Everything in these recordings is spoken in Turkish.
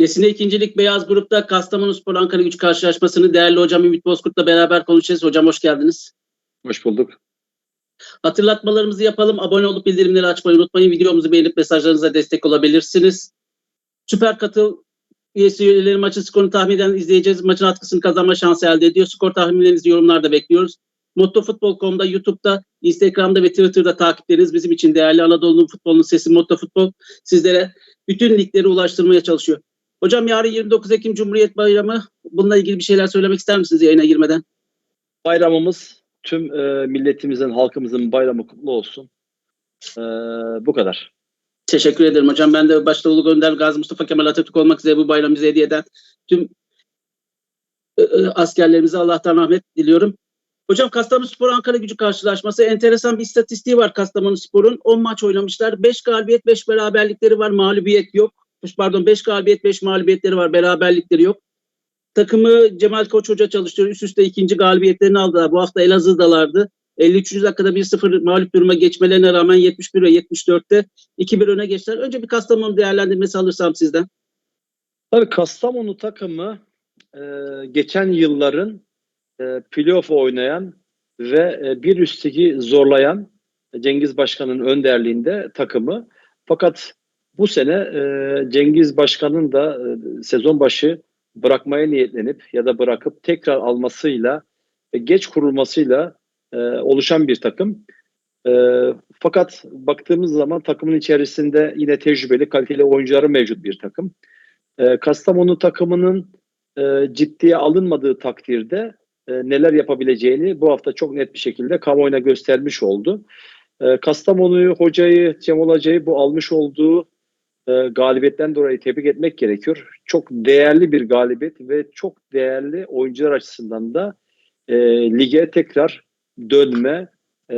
Nesine ikincilik beyaz grupta Kastamonu Spor Ankara Gücü karşılaşmasını değerli hocam Ümit Bozkurt'la beraber konuşacağız. Hocam hoş geldiniz. Hoş bulduk. Hatırlatmalarımızı yapalım. Abone olup bildirimleri açmayı unutmayın. Videomuzu beğenip mesajlarınıza destek olabilirsiniz. Süper Katıl üyesi üyeleri maçın skorunu tahmin eden izleyeceğiz. Maçın atkısını kazanma şansı elde ediyor. Skor tahminlerinizi yorumlarda bekliyoruz. Mottofutbol.com'da, YouTube'da, Instagram'da ve Twitter'da takipleriniz bizim için değerli. Anadolu'nun futbolunun sesi Motto Futbol sizlere bütün ligleri ulaştırmaya çalışıyor. Hocam yarın 29 Ekim Cumhuriyet Bayramı. Bununla ilgili bir şeyler söylemek ister misiniz yayına girmeden? Bayramımız tüm e, milletimizin, halkımızın bayramı kutlu olsun. E, bu kadar. Teşekkür ederim hocam. Ben de başta Ulu Önder Gazi Mustafa Kemal Atatürk olmak üzere bu bayramı bize hediye eden tüm e, e, askerlerimize Allah'tan rahmet diliyorum. Hocam Kastamonu Spor Ankara gücü karşılaşması enteresan bir istatistiği var Kastamonu Spor'un. 10 maç oynamışlar. 5 galibiyet 5 beraberlikleri var. Mağlubiyet yok. Pardon 5 galibiyet 5 mağlubiyetleri var. Beraberlikleri yok. Takımı Cemal Koç Hoca çalıştırıyor. Üst üste ikinci galibiyetlerini aldılar. Bu hafta Elazığ'dalardı. 53. dakikada 1-0 mağlup duruma geçmelerine rağmen 71 ve 74'te 2-1 öne geçtiler. Önce bir Kastamonu değerlendirmesi alırsam sizden. Tabii Kastamonu takımı e, geçen yılların e, playoff oynayan ve e, bir üstteki zorlayan Cengiz Başkan'ın önderliğinde takımı. Fakat bu sene e, Cengiz Başkan'ın da e, sezon başı bırakmaya niyetlenip ya da bırakıp tekrar almasıyla ve geç kurulmasıyla e, oluşan bir takım. E, fakat baktığımız zaman takımın içerisinde yine tecrübeli, kaliteli oyuncuları mevcut bir takım. E, Kastamonu takımının e, ciddiye alınmadığı takdirde e, neler yapabileceğini bu hafta çok net bir şekilde kamuoyuna göstermiş oldu. E, Kastamonu'yu, hocayı, Cem Hoca'yı bu almış olduğu e, galibiyetten dolayı tebrik etmek gerekiyor. Çok değerli bir galibiyet ve çok değerli oyuncular açısından da e, lige tekrar dönme, e,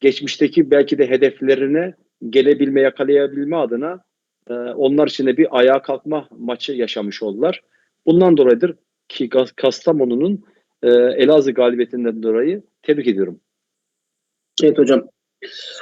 geçmişteki belki de hedeflerine gelebilme, yakalayabilme adına e, onlar için de bir ayağa kalkma maçı yaşamış oldular. Bundan dolayıdır ki Kas- Kastamonu'nun e, Elazığ galibiyetinden dolayı tebrik ediyorum. Evet hocam.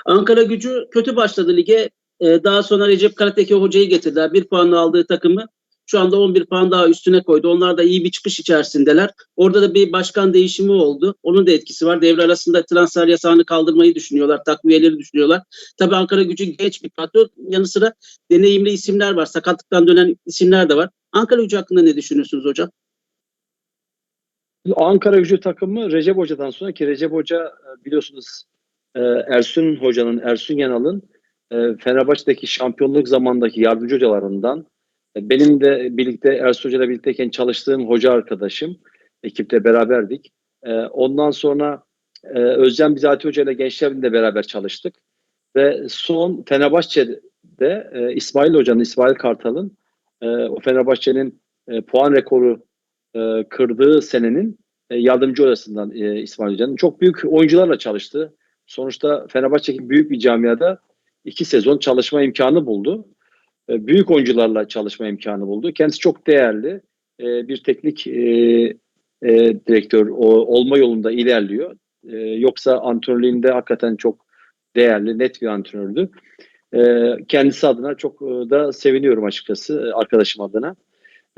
Ankara gücü kötü başladı lige. Ee, daha sonra Recep Karateki hocayı getirdiler. Bir puanla aldığı takımı şu anda 11 puan daha üstüne koydu. Onlar da iyi bir çıkış içerisindeler. Orada da bir başkan değişimi oldu. Onun da etkisi var. Devre arasında transfer yasağını kaldırmayı düşünüyorlar. Takviyeleri düşünüyorlar. Tabii Ankara gücü genç bir patron. Yanı sıra deneyimli isimler var. Sakatlıktan dönen isimler de var. Ankara gücü hakkında ne düşünüyorsunuz hocam? Ankara gücü takımı Recep Hoca'dan sonra ki Recep Hoca e, biliyorsunuz e, Ersun Hoca'nın, Ersun Yanal'ın e, Fenerbahçe'deki şampiyonluk zamandaki yardımcı hocalarından e, benim de birlikte Ersun Hoca'yla birlikteyken çalıştığım hoca arkadaşım. Ekipte beraberdik. E, Ondan sonra Özcan Bizati Hoca ile Gençler Birliği'nde beraber çalıştık. Ve son Fenerbahçe'de e, İsmail Hoca'nın, İsmail Kartal'ın o Fenerbahçe'nin puan rekoru kırdığı senenin yardımcı hocasından İsmail Hoca'nın. Çok büyük oyuncularla çalıştı. Sonuçta Fenerbahçe büyük bir camiada iki sezon çalışma imkanı buldu. E, büyük oyuncularla çalışma imkanı buldu. Kendisi çok değerli e, bir teknik e, e, direktör olma yolunda ilerliyor. E, yoksa antrenörlüğünde hakikaten çok değerli, net bir antrenördü. E, kendisi adına çok e, da seviniyorum açıkçası e, arkadaşım adına.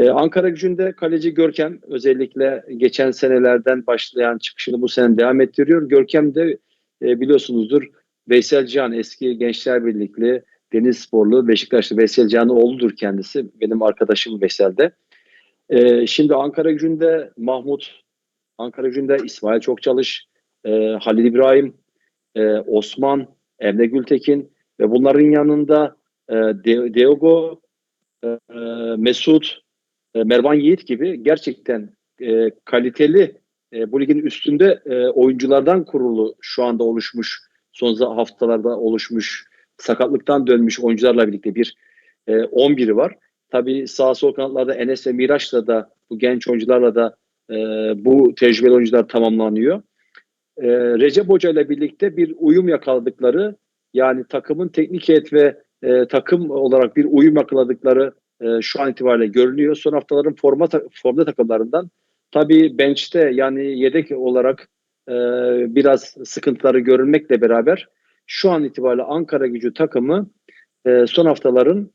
Ee, Ankara gücünde kaleci Görkem özellikle geçen senelerden başlayan çıkışını bu sene devam ettiriyor. Görkem de e, biliyorsunuzdur Veysel Can eski Gençler Birlikli Deniz Sporlu Beşiktaşlı Veysel Can'ın oğludur kendisi. Benim arkadaşım Veysel'de. Ee, şimdi Ankara gücünde Mahmut, Ankara gücünde İsmail Çokçalış, e, Halil İbrahim, e, Osman, Emre Gültekin ve bunların yanında e, De- Diogo, e, Mesut, e, Mervan Yiğit gibi gerçekten e, kaliteli e, bu ligin üstünde e, oyunculardan kurulu şu anda oluşmuş son haftalarda oluşmuş sakatlıktan dönmüş oyuncularla birlikte bir e, 11'i var. Tabii sağ sol kanatlarda Enes ve Miraç'la da bu genç oyuncularla da e, bu tecrübeli oyuncular tamamlanıyor. E, Recep Hoca ile birlikte bir uyum yakaladıkları yani takımın teknik heyet ve e, takım olarak bir uyum yakaladıkları e, şu an itibariyle görünüyor. Son haftaların forma formda takımlarından tabii bench'te yani yedek olarak e, biraz sıkıntıları görülmekle beraber şu an itibariyle Ankara gücü takımı e, son haftaların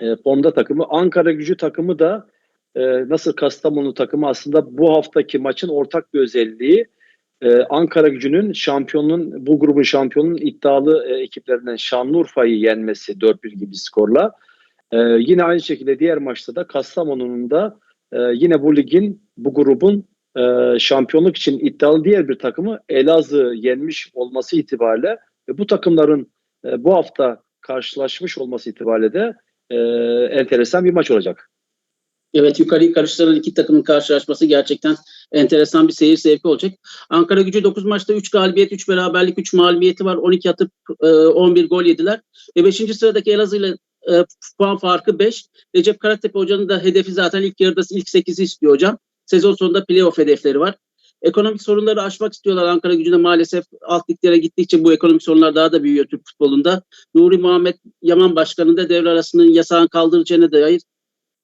e, formda takımı. Ankara gücü takımı da e, nasıl Kastamonu takımı aslında bu haftaki maçın ortak bir özelliği e, Ankara gücünün şampiyonun bu grubun şampiyonun iddialı e, ekiplerinden Şanlıurfa'yı yenmesi 4-1 gibi skorla. E, yine aynı şekilde diğer maçta da Kastamonu'nun da e, yine bu ligin bu grubun e, şampiyonluk için iddialı diğer bir takımı Elazığ yenmiş olması itibariyle ve bu takımların e, bu hafta karşılaşmış olması itibariyle de e, enteresan bir maç olacak. Evet yukarıyı karıştıran iki takımın karşılaşması gerçekten enteresan bir seyir zevki olacak. Ankara gücü 9 maçta 3 galibiyet, 3 beraberlik, 3 mağlubiyeti var. 12 atıp e, 11 gol yediler. Ve 5. sıradaki Elazığ ile e, puan farkı 5. Recep Karatepe hocanın da hedefi zaten ilk yarıda ilk 8'i istiyor hocam. Sezon sonunda playoff hedefleri var. Ekonomik sorunları aşmak istiyorlar Ankara gücüne maalesef alt liglere gittikçe bu ekonomik sorunlar daha da büyüyor Türk futbolunda. Nuri Muhammed Yaman Başkanı'nın da devre arasının yasağın kaldırılacağına dair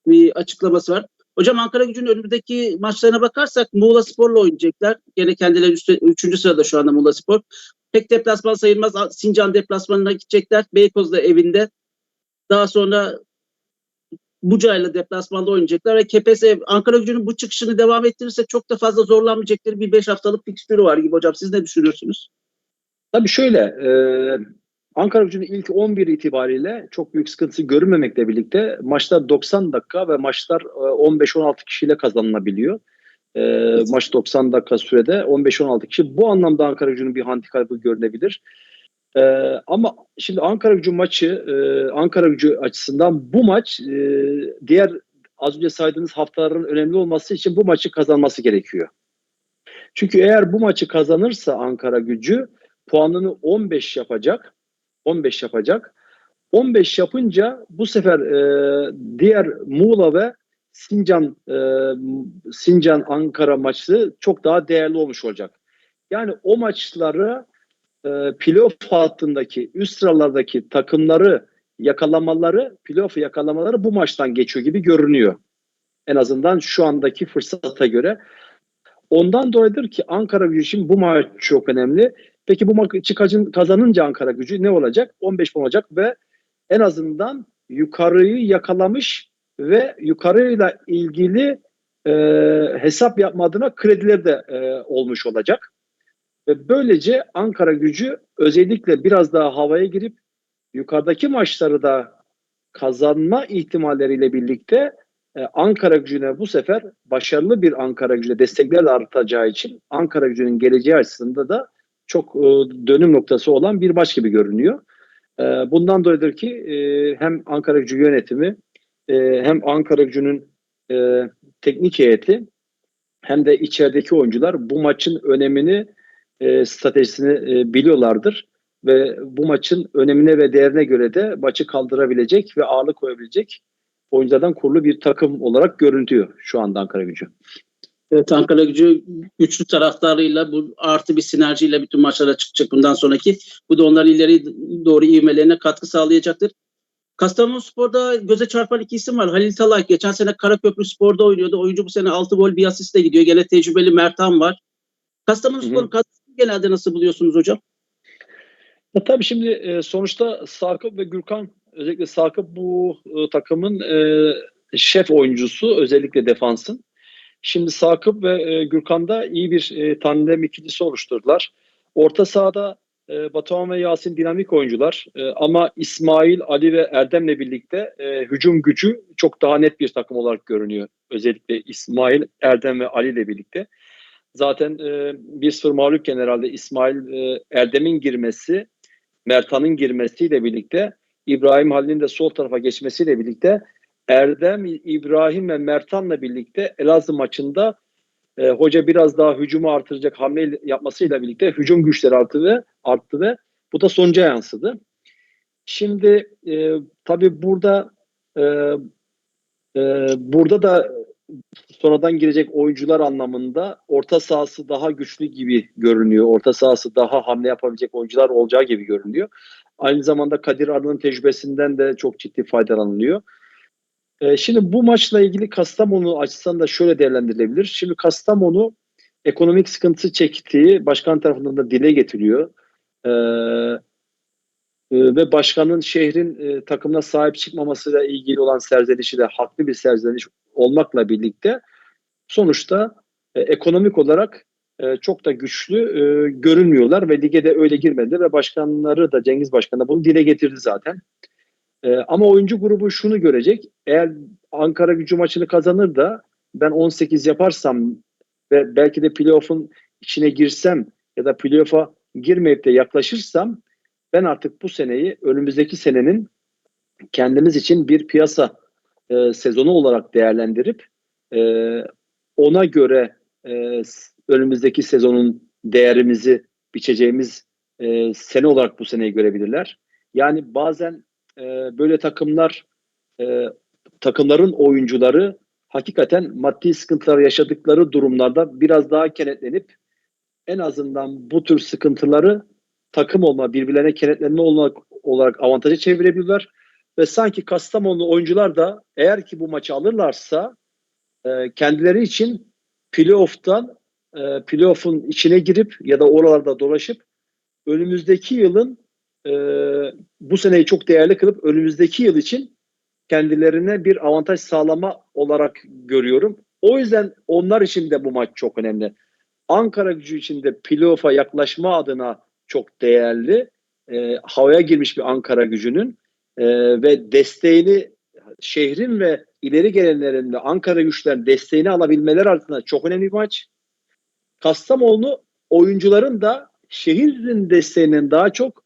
bir açıklaması var. Hocam Ankara gücünün önümüzdeki maçlarına bakarsak Muğla Spor'la oynayacaklar. Gene kendileri üstte, üçüncü sırada şu anda Muğla Spor. Pek deplasman sayılmaz. Sincan deplasmanına gidecekler. Beykoz da evinde. Daha sonra Buca'yla deplasmanda oynayacaklar ve KPSS Ankara gücünün bu çıkışını devam ettirirse çok da fazla zorlanmayacakları bir 5 haftalık fikstürü var gibi hocam. Siz ne düşünüyorsunuz? Tabii şöyle, e, Ankara gücünün ilk 11 itibariyle çok büyük sıkıntısı görünmemekle birlikte maçlar 90 dakika ve maçlar e, 15-16 kişiyle kazanılabiliyor. E, maç 90 dakika sürede 15-16 kişi. Bu anlamda Ankara gücünün bir handikapı görünebilir. E, ama şimdi Ankara gücü maçı, e, Ankara gücü açısından bu maç e, diğer az önce saydığınız haftaların önemli olması için bu maçı kazanması gerekiyor. Çünkü eğer bu maçı kazanırsa Ankara gücü puanını 15 yapacak. 15 yapacak. 15 yapınca bu sefer e, diğer Muğla ve Sincan e, Sincan Ankara maçı çok daha değerli olmuş olacak. Yani o maçları e, playoff hattındaki üst sıralardaki takımları yakalamaları, playoff yakalamaları bu maçtan geçiyor gibi görünüyor. En azından şu andaki fırsata göre. Ondan dolayıdır ki Ankara gücü için bu maç çok önemli. Peki bu maçı kazan- kazanınca Ankara gücü ne olacak? 15 puan olacak ve en azından yukarıyı yakalamış ve yukarıyla ilgili e, hesap yapma adına krediler de e, olmuş olacak. Ve böylece Ankara gücü özellikle biraz daha havaya girip yukarıdaki maçları da kazanma ihtimalleriyle birlikte e, Ankara gücüne bu sefer başarılı bir Ankara gücüne destekler artacağı için Ankara gücünün geleceği açısında da çok e, dönüm noktası olan bir maç gibi görünüyor. E, bundan dolayıdır ki hem Ankara gücü yönetimi hem Ankara gücünün teknik heyeti hem de içerideki oyuncular bu maçın önemini e, stratejisini e, biliyorlardır ve bu maçın önemine ve değerine göre de maçı kaldırabilecek ve ağırlık koyabilecek oyunculardan kurulu bir takım olarak görüntüyor şu anda Ankara gücü. Evet Ankara gücü güçlü taraftarıyla bu artı bir sinerjiyle bütün maçlara çıkacak bundan sonraki. Bu da onların ileri doğru ivmelerine katkı sağlayacaktır. Kastamonu Spor'da göze çarpan iki isim var. Halil Talay geçen sene Karaköprü Spor'da oynuyordu. Oyuncu bu sene 6 gol bir asistle gidiyor. Gene tecrübeli Mertan var. Kastamonu. Spor'un genelde nasıl buluyorsunuz hocam? Ya tabii şimdi e, sonuçta Sakıp ve Gürkan özellikle Sakıp bu e, takımın e, şef oyuncusu özellikle defansın. Şimdi Sakıp ve e, Gürkan da iyi bir tandem ikilisi oluşturdular. Orta sahada e, Batuhan ve Yasin dinamik oyuncular ama İsmail, Ali ve Erdem'le birlikte hücum gücü çok daha net bir takım olarak görünüyor. Özellikle İsmail, Erdem ve Ali ile birlikte. Zaten e, 1-0 mağlupken herhalde İsmail e, Erdem'in girmesi Mertan'ın girmesiyle birlikte İbrahim Halil'in de sol tarafa geçmesiyle birlikte Erdem, İbrahim ve Mertan'la birlikte Elazığ maçında e, hoca biraz daha hücumu artıracak hamle yapmasıyla birlikte hücum güçleri arttı ve arttı ve bu da sonuca yansıdı. Şimdi e, tabii burada e, e, burada da sonradan girecek oyuncular anlamında orta sahası daha güçlü gibi görünüyor. Orta sahası daha hamle yapabilecek oyuncular olacağı gibi görünüyor. Aynı zamanda Kadir Arı'nın tecrübesinden de çok ciddi faydalanılıyor. Ee, şimdi bu maçla ilgili Kastamonu açısından da şöyle değerlendirilebilir. Şimdi Kastamonu ekonomik sıkıntı çektiği başkan tarafından da dile getiriyor. Ee, e, ve başkanın şehrin e, takımına sahip çıkmamasıyla ilgili olan serzenişi de haklı bir serzeniş olmakla birlikte sonuçta e, ekonomik olarak e, çok da güçlü e, görünmüyorlar ve lige de öyle girmedi ve başkanları da Cengiz Başkan da bunu dile getirdi zaten. E, ama oyuncu grubu şunu görecek. Eğer Ankara gücü maçını kazanır da ben 18 yaparsam ve belki de playoff'un içine girsem ya da playoff'a girmeyip de yaklaşırsam ben artık bu seneyi önümüzdeki senenin kendimiz için bir piyasa e, sezonu olarak değerlendirip e, ona göre e, önümüzdeki sezonun değerimizi biçeceğimiz e, sene olarak bu seneyi görebilirler. Yani bazen e, böyle takımlar e, takımların oyuncuları hakikaten maddi sıkıntılar yaşadıkları durumlarda biraz daha kenetlenip en azından bu tür sıkıntıları takım olma, birbirlerine kenetlenme olmak olarak avantaja çevirebilirler. Ve sanki Kastamonu oyuncular da eğer ki bu maçı alırlarsa e, kendileri için playoff'tan e, playoff'un içine girip ya da oralarda dolaşıp önümüzdeki yılın e, bu seneyi çok değerli kılıp önümüzdeki yıl için kendilerine bir avantaj sağlama olarak görüyorum. O yüzden onlar için de bu maç çok önemli. Ankara gücü için de playoff'a yaklaşma adına çok değerli. E, havaya girmiş bir Ankara gücünün e, ve desteğini şehrin ve ileri gelenlerin de Ankara güçlerin desteğini alabilmeler arasında çok önemli bir maç. Kastamonu oyuncuların da şehrin desteğinin daha çok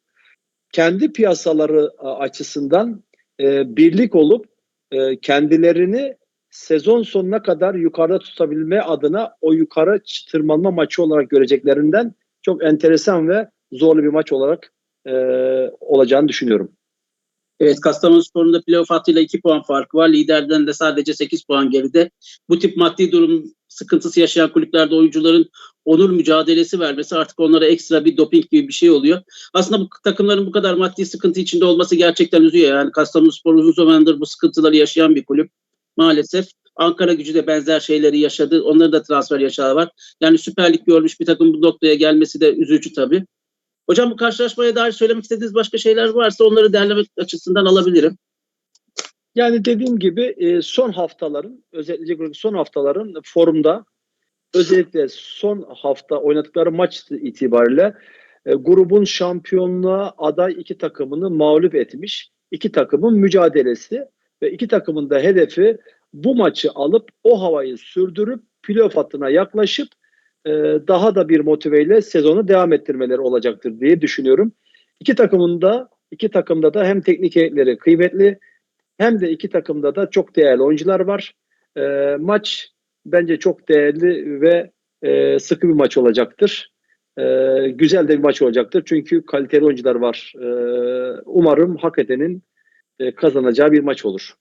kendi piyasaları a, açısından e, birlik olup e, kendilerini sezon sonuna kadar yukarıda tutabilme adına o yukarı tırmanma maçı olarak göreceklerinden çok enteresan ve zorlu bir maç olarak e, olacağını düşünüyorum. Evet Kastamonu Spor'un da playoff hattıyla 2 puan farkı var. Liderden de sadece 8 puan geride. Bu tip maddi durum sıkıntısı yaşayan kulüplerde oyuncuların onur mücadelesi vermesi artık onlara ekstra bir doping gibi bir şey oluyor. Aslında bu takımların bu kadar maddi sıkıntı içinde olması gerçekten üzüyor. Yani Kastamonu Spor uzun zamandır bu sıkıntıları yaşayan bir kulüp. Maalesef Ankara gücü de benzer şeyleri yaşadı. Onların da transfer yaşağı var. Yani Süper Lig görmüş bir takım bu noktaya gelmesi de üzücü tabii. Hocam bu karşılaşmaya dair söylemek istediğiniz başka şeyler varsa onları derlemek açısından alabilirim. Yani dediğim gibi e, son haftaların özellikle son haftaların forumda özellikle son hafta oynadıkları maç itibariyle e, grubun şampiyonluğa aday iki takımını mağlup etmiş. iki takımın mücadelesi ve iki takımın da hedefi bu maçı alıp o havayı sürdürüp playoff hattına yaklaşıp daha da bir motiveyle sezonu devam ettirmeleri olacaktır diye düşünüyorum. İki takımın da iki takımda da hem teknik heyetleri kıymetli hem de iki takımda da çok değerli oyuncular var. E, maç bence çok değerli ve e, sıkı bir maç olacaktır. E, güzel de bir maç olacaktır. Çünkü kaliteli oyuncular var. E, umarım hak edenin e, kazanacağı bir maç olur.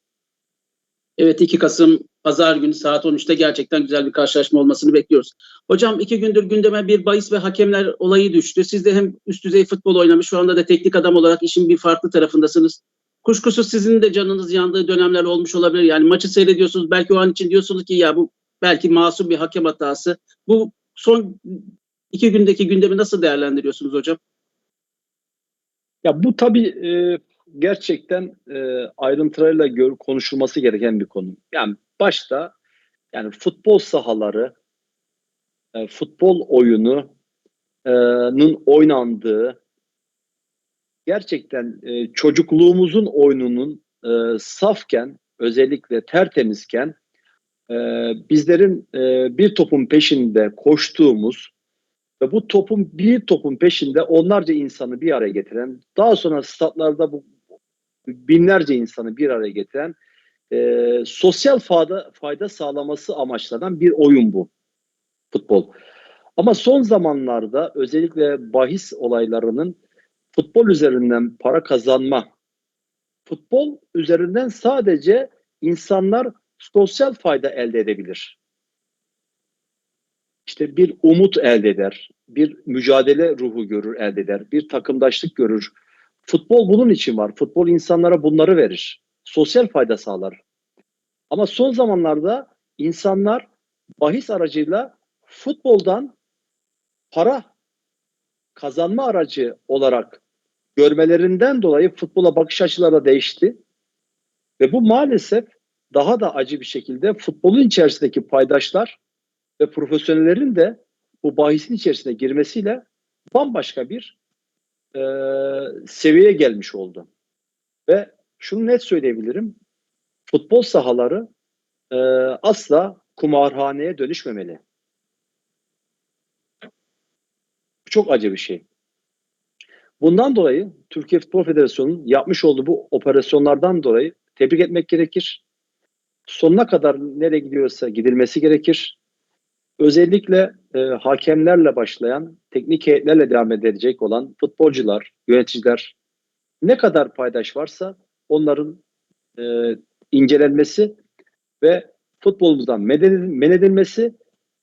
Evet 2 Kasım Pazar günü saat 13'te gerçekten güzel bir karşılaşma olmasını bekliyoruz. Hocam iki gündür gündeme bir bahis ve hakemler olayı düştü. Siz de hem üst düzey futbol oynamış şu anda da teknik adam olarak işin bir farklı tarafındasınız. Kuşkusuz sizin de canınız yandığı dönemler olmuş olabilir. Yani maçı seyrediyorsunuz belki o an için diyorsunuz ki ya bu belki masum bir hakem hatası. Bu son iki gündeki gündemi nasıl değerlendiriyorsunuz hocam? Ya bu tabii e, gerçekten e, ayrıntılarıyla gör, konuşulması gereken bir konu. Yani başta yani futbol sahaları, e, futbol oyununun oynandığı gerçekten e, çocukluğumuzun oyununun e, safken özellikle tertemizken e, bizlerin e, bir topun peşinde koştuğumuz ve bu topun bir topun peşinde onlarca insanı bir araya getiren, daha sonra statlarda bu binlerce insanı bir araya getiren e, sosyal fayda, fayda sağlaması amaçlanan bir oyun bu futbol. Ama son zamanlarda özellikle bahis olaylarının futbol üzerinden para kazanma, futbol üzerinden sadece insanlar sosyal fayda elde edebilir. İşte bir umut elde eder, bir mücadele ruhu görür, elde eder, bir takımdaşlık görür. Futbol bunun için var. Futbol insanlara bunları verir. Sosyal fayda sağlar. Ama son zamanlarda insanlar bahis aracıyla futboldan para kazanma aracı olarak görmelerinden dolayı futbola bakış açıları da değişti. Ve bu maalesef daha da acı bir şekilde futbolun içerisindeki paydaşlar ve profesyonellerin de bu bahisin içerisine girmesiyle bambaşka bir e, seviyeye gelmiş oldu. Ve şunu net söyleyebilirim. Futbol sahaları e, asla kumarhaneye dönüşmemeli. Bu çok acı bir şey. Bundan dolayı Türkiye Futbol Federasyonu'nun yapmış olduğu bu operasyonlardan dolayı tebrik etmek gerekir. Sonuna kadar nereye gidiyorsa gidilmesi gerekir. Özellikle e, hakemlerle başlayan, teknik heyetlerle devam edecek olan futbolcular, yöneticiler ne kadar paydaş varsa onların e, incelenmesi ve futbolumuzdan men edilmesi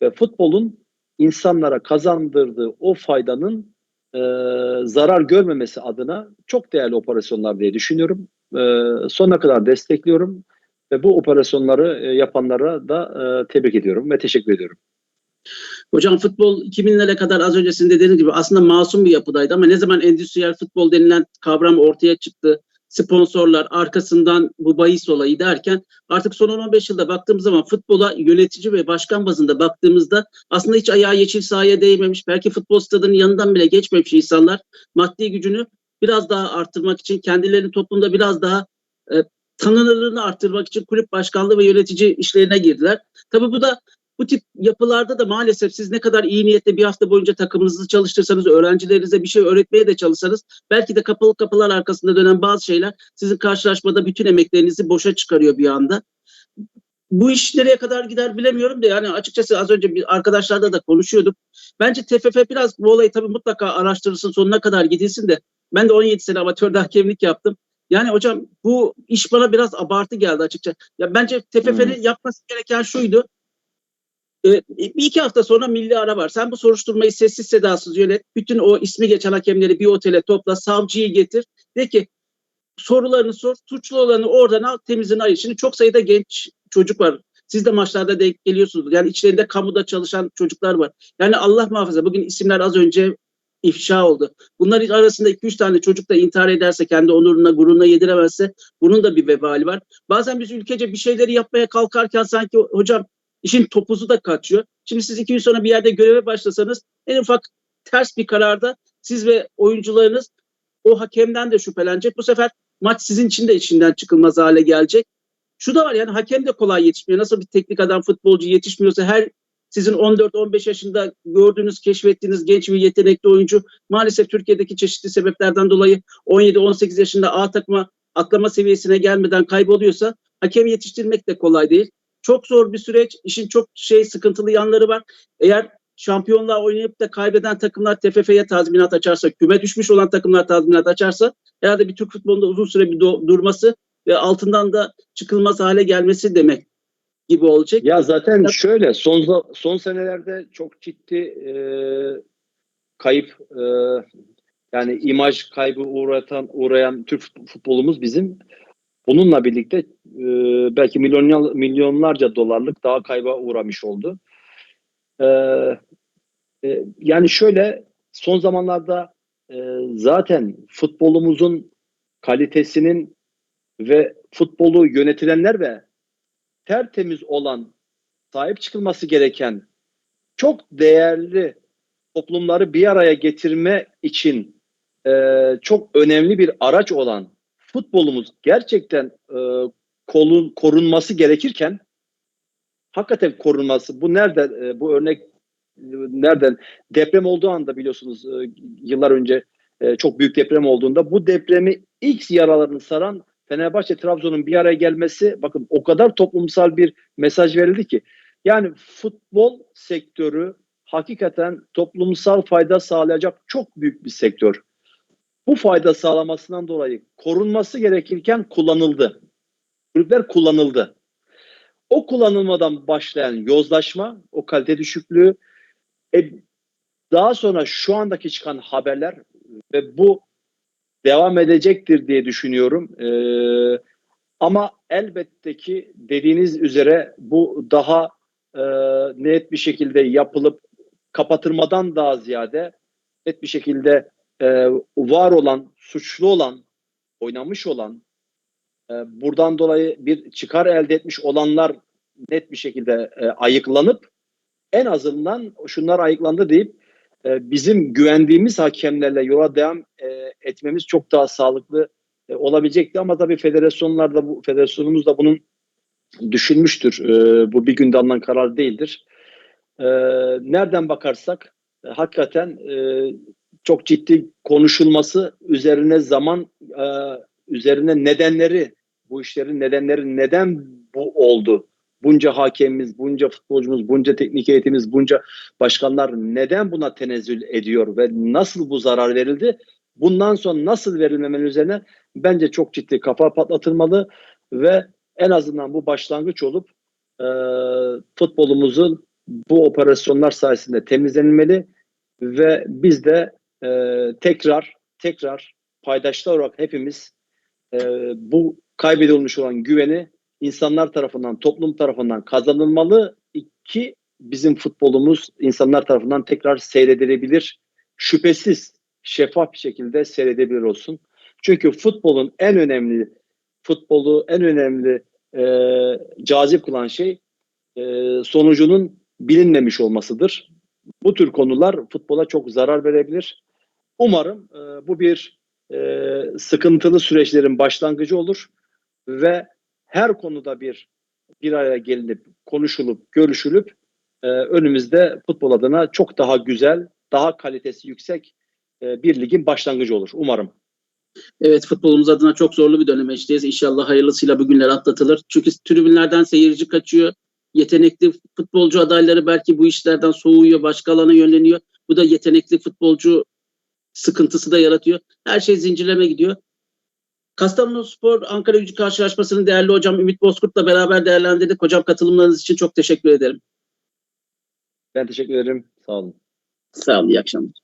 ve futbolun insanlara kazandırdığı o faydanın e, zarar görmemesi adına çok değerli operasyonlar diye düşünüyorum. E, sonuna kadar destekliyorum ve bu operasyonları e, yapanlara da e, tebrik ediyorum ve teşekkür ediyorum. Hocam futbol 2000'lere kadar az önce sizin dediğiniz gibi aslında masum bir yapıdaydı ama ne zaman endüstriyel futbol denilen kavram ortaya çıktı, sponsorlar arkasından bu bahis olayı derken artık son 15 yılda baktığımız zaman futbola yönetici ve başkan bazında baktığımızda aslında hiç ayağı yeşil sahaya değmemiş, belki futbol stadının yanından bile geçmemiş insanlar maddi gücünü biraz daha arttırmak için kendilerini toplumda biraz daha e, tanınırlığını arttırmak için kulüp başkanlığı ve yönetici işlerine girdiler. Tabii bu da bu tip yapılarda da maalesef siz ne kadar iyi niyetle bir hafta boyunca takımınızı çalıştırsanız, öğrencilerinize bir şey öğretmeye de çalışsanız belki de kapalı kapılar arkasında dönen bazı şeyler sizin karşılaşmada bütün emeklerinizi boşa çıkarıyor bir anda. Bu iş nereye kadar gider bilemiyorum da yani açıkçası az önce bir arkadaşlarla da konuşuyorduk. Bence TFF biraz bu olayı tabii mutlaka araştırılsın sonuna kadar gidilsin de ben de 17 sene amatörde hakemlik yaptım. Yani hocam bu iş bana biraz abartı geldi açıkça. Ya bence TFF'nin yapması gereken şuydu. Ee, bir iki hafta sonra milli ara var. Sen bu soruşturmayı sessiz sedasız yönet. Bütün o ismi geçen hakemleri bir otele topla. Savcıyı getir. De ki sorularını sor. Suçlu olanı oradan al. Temizini ayır. Şimdi çok sayıda genç çocuk var. Siz de maçlarda denk geliyorsunuz. Yani içlerinde kamuda çalışan çocuklar var. Yani Allah muhafaza. Bugün isimler az önce ifşa oldu. Bunların arasında 2-3 tane çocuk da intihar ederse, kendi onuruna, gururuna yediremezse bunun da bir vebali var. Bazen biz ülkece bir şeyleri yapmaya kalkarken sanki hocam işin topuzu da kaçıyor. Şimdi siz iki gün sonra bir yerde göreve başlasanız en ufak ters bir kararda siz ve oyuncularınız o hakemden de şüphelenecek. Bu sefer maç sizin için de içinden çıkılmaz hale gelecek. Şu da var yani hakem de kolay yetişmiyor. Nasıl bir teknik adam futbolcu yetişmiyorsa her sizin 14-15 yaşında gördüğünüz, keşfettiğiniz genç bir yetenekli oyuncu maalesef Türkiye'deki çeşitli sebeplerden dolayı 17-18 yaşında A takıma atlama seviyesine gelmeden kayboluyorsa hakem yetiştirmek de kolay değil. Çok zor bir süreç. İşin çok şey sıkıntılı yanları var. Eğer şampiyonluğa oynayıp da kaybeden takımlar TFF'ye tazminat açarsa, küme düşmüş olan takımlar tazminat açarsa herhalde bir Türk futbolunda uzun süre bir durması ve altından da çıkılmaz hale gelmesi demek gibi olacak. Ya zaten şöyle son son senelerde çok ciddi e, kayıp e, yani imaj kaybı uğratan uğrayan Türk futbolumuz bizim bununla birlikte e, belki milyon milyonlarca dolarlık daha kayba uğramış oldu. E, e, yani şöyle son zamanlarda e, zaten futbolumuzun kalitesinin ve futbolu yönetilenler ve tertemiz olan, sahip çıkılması gereken çok değerli toplumları bir araya getirme için e, çok önemli bir araç olan futbolumuz gerçekten e, kolun, korunması gerekirken hakikaten korunması bu nereden e, bu örnek e, nereden deprem olduğu anda biliyorsunuz e, yıllar önce e, çok büyük deprem olduğunda bu depremi ilk yaralarını saran Fenerbahçe Trabzon'un bir araya gelmesi bakın o kadar toplumsal bir mesaj verildi ki yani futbol sektörü hakikaten toplumsal fayda sağlayacak çok büyük bir sektör. Bu fayda sağlamasından dolayı korunması gerekirken kullanıldı. Kulüpler kullanıldı. O kullanılmadan başlayan yozlaşma, o kalite düşüklüğü e, daha sonra şu andaki çıkan haberler ve bu devam edecektir diye düşünüyorum. Ee, ama elbette ki dediğiniz üzere bu daha e, net bir şekilde yapılıp kapatırmadan daha ziyade net bir şekilde e, var olan, suçlu olan, oynamış olan, e, buradan dolayı bir çıkar elde etmiş olanlar net bir şekilde e, ayıklanıp en azından şunlar ayıklandı deyip e, bizim güvendiğimiz hakemlerle yola devam e, etmemiz çok daha sağlıklı e, olabilecekti ama tabii federasyonlar da bu federasyonumuz da bunun düşünmüştür. E, bu bir günde alınan karar değildir. E, nereden bakarsak e, hakikaten e, çok ciddi konuşulması üzerine zaman e, üzerine nedenleri bu işlerin nedenleri neden bu oldu? Bunca hakemimiz, bunca futbolcumuz, bunca teknik heyetimiz, bunca başkanlar neden buna tenezzül ediyor ve nasıl bu zarar verildi? Bundan sonra nasıl verilmemenin üzerine bence çok ciddi kafa patlatılmalı ve en azından bu başlangıç olup e, futbolumuzun bu operasyonlar sayesinde temizlenmeli ve biz de e, tekrar tekrar paydaşlar olarak hepimiz e, bu kaybedilmiş olan güveni insanlar tarafından, toplum tarafından kazanılmalı ki bizim futbolumuz insanlar tarafından tekrar seyredilebilir. Şüphesiz şeffaf bir şekilde seyredebilir olsun. Çünkü futbolun en önemli futbolu en önemli e, cazip kılan şey e, sonucunun bilinmemiş olmasıdır. Bu tür konular futbola çok zarar verebilir. Umarım e, bu bir e, sıkıntılı süreçlerin başlangıcı olur ve her konuda bir bir araya gelinip konuşulup görüşülüp e, önümüzde futbol adına çok daha güzel, daha kalitesi yüksek e, bir ligin başlangıcı olur. Umarım. Evet futbolumuz adına çok zorlu bir dönemeçteyiz. İnşallah hayırlısıyla bu günler atlatılır. Çünkü tribünlerden seyirci kaçıyor. Yetenekli futbolcu adayları belki bu işlerden soğuyor, başka alana yönleniyor. Bu da yetenekli futbolcu sıkıntısı da yaratıyor. Her şey zincirleme gidiyor. Kastamonu Spor Ankara Gücü karşılaşmasını değerli hocam Ümit Bozkurt'la beraber değerlendirdik. Hocam katılımlarınız için çok teşekkür ederim. Ben teşekkür ederim. Sağ olun. Sağ olun, iyi akşamlar.